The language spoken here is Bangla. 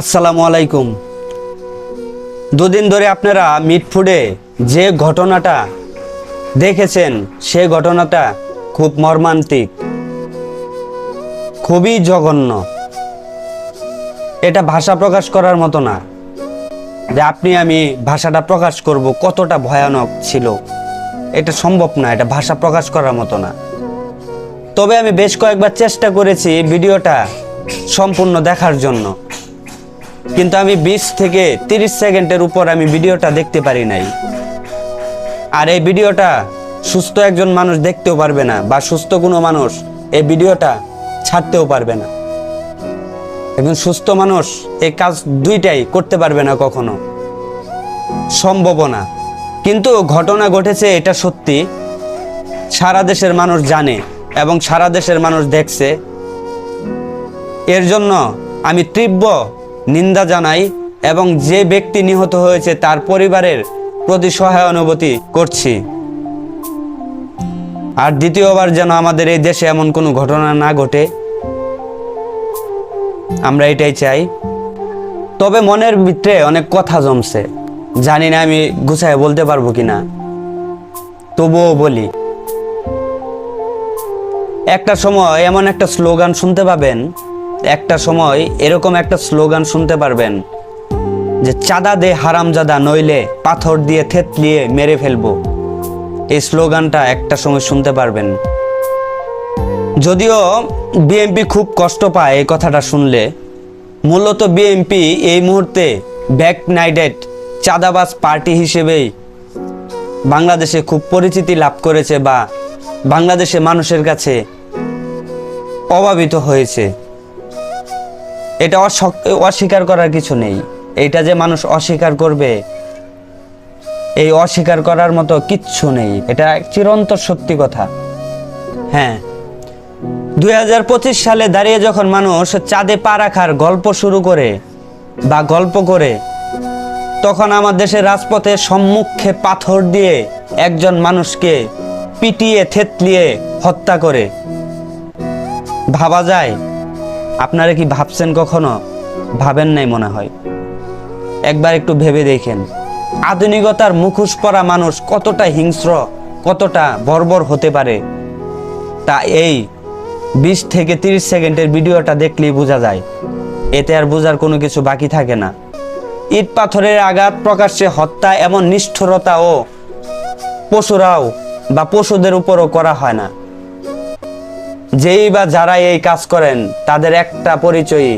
আসসালামু আলাইকুম। দুদিন ধরে আপনারা মিটফুডে যে ঘটনাটা দেখেছেন, সে ঘটনাটা খুব মর্মান্তিক, খুবই জঘন্য। এটা ভাষা প্রকাশ করার মতো না। যে আপনি, আমি ভাষাটা প্রকাশ করব কতটা ভয়ানক ছিল। এটা সম্ভব না, এটা ভাষা প্রকাশ করার মতো না। তবে আমি বেশ কয়েকবার চেষ্টা করেছি ভিডিওটা সম্পূর্ণ দেখার জন্য। কিন্তু আমি বিশ থেকে তিরিশ সেকেন্ডের উপর আমি ভিডিওটা দেখতে পারি নাই। আর এই ভিডিওটা সুস্থ একজন মানুষ দেখতেও পারবে না বা সুস্থ কোনো মানুষ এই ভিডিওটা ছাড়তেও পারবে না। একজন সুস্থ মানুষ এই কাজ দুইটাই করতে পারবে না কখনো। সম্ভব না। কিন্তু ঘটনা ঘটেছে এটা সত্যি। সারা দেশের মানুষ জানে এবং সারা দেশের মানুষ দেখছে। এর জন্য আমি তীব্র নিন্দা জানাই এবং যে ব্যক্তি নিহত হয়েছে তার পরিবারের প্রতি সহানুভূতি করছি। আর দ্বিতীয়বার যেন আমাদের এই দেশে এমন কোনো ঘটনা না ঘটে, আমরা এটাই চাই। তবে মনের ভিতরে অনেক কথা জমছে, জানি না আমি গুছায় বলতে পারব কিনা। তবুও বলি, একটা সময় এমন একটা স্লোগান শুনতে পাবেন একটা সময় এরকম একটা স্লোগান শুনতে পারবেন যে, চাঁদা দে হারামজাদা, নইলে পাথর দিয়ে থেতলিয়ে মেরে ফেলব। এই স্লোগানটা একটা সময় শুনতে পারবেন। যদিও বিএনপি খুব কষ্ট পায় এই কথাটা শুনলে, মূলত বিএনপি এই মুহূর্তে ব্যাক নাইডেড চাঁদাবাজ পার্টি হিসেবেই বাংলাদেশে খুব পরিচিতি লাভ করেছে বা বাংলাদেশে মানুষের কাছে অভাবিত হয়েছে। এটা অস্বীকার করার কিছু নেই। এইটা যে মানুষ অস্বীকার করবে, এই অস্বীকার করার মতো কিচ্ছু নেই। এটা চিরন্তর সত্যি কথা। হ্যাঁ। দু হাজার পঁচিশ সালে দাঁড়িয়ে যখন মানুষ চাঁদে পা রাখার গল্প শুরু করে বা গল্প করে, তখন আমার দেশের রাজপথে সম্মুখে পাথর দিয়ে একজন মানুষকে পিটিয়ে, থেতলিয়ে হত্যা করে। ভাবা যায় আপনারা কি ভাবছেন কখনো? ভাবেন নাই মনে হয়। একবার একটু ভেবে দেখেন। আধুনিকতার মুখোশ পরা মানুষ কতটা হিংস্র, কতটা বর্বর হতে পারে, তা এই বিশ থেকে তিরিশ সেকেন্ডের ভিডিওটা দেখলেই বোঝা যায়। এতে আর বোঝার কোনো কিছু বাকি থাকে না। ইট পাথরের আঘাত, প্রকাশ্যে হত্যা, এমন নিষ্ঠুরতাও পশুরাও বা পশুদের উপরও করা হয় না। যেই বা যারা এই কাজ করেন তাদের একটা পরিচয়ই।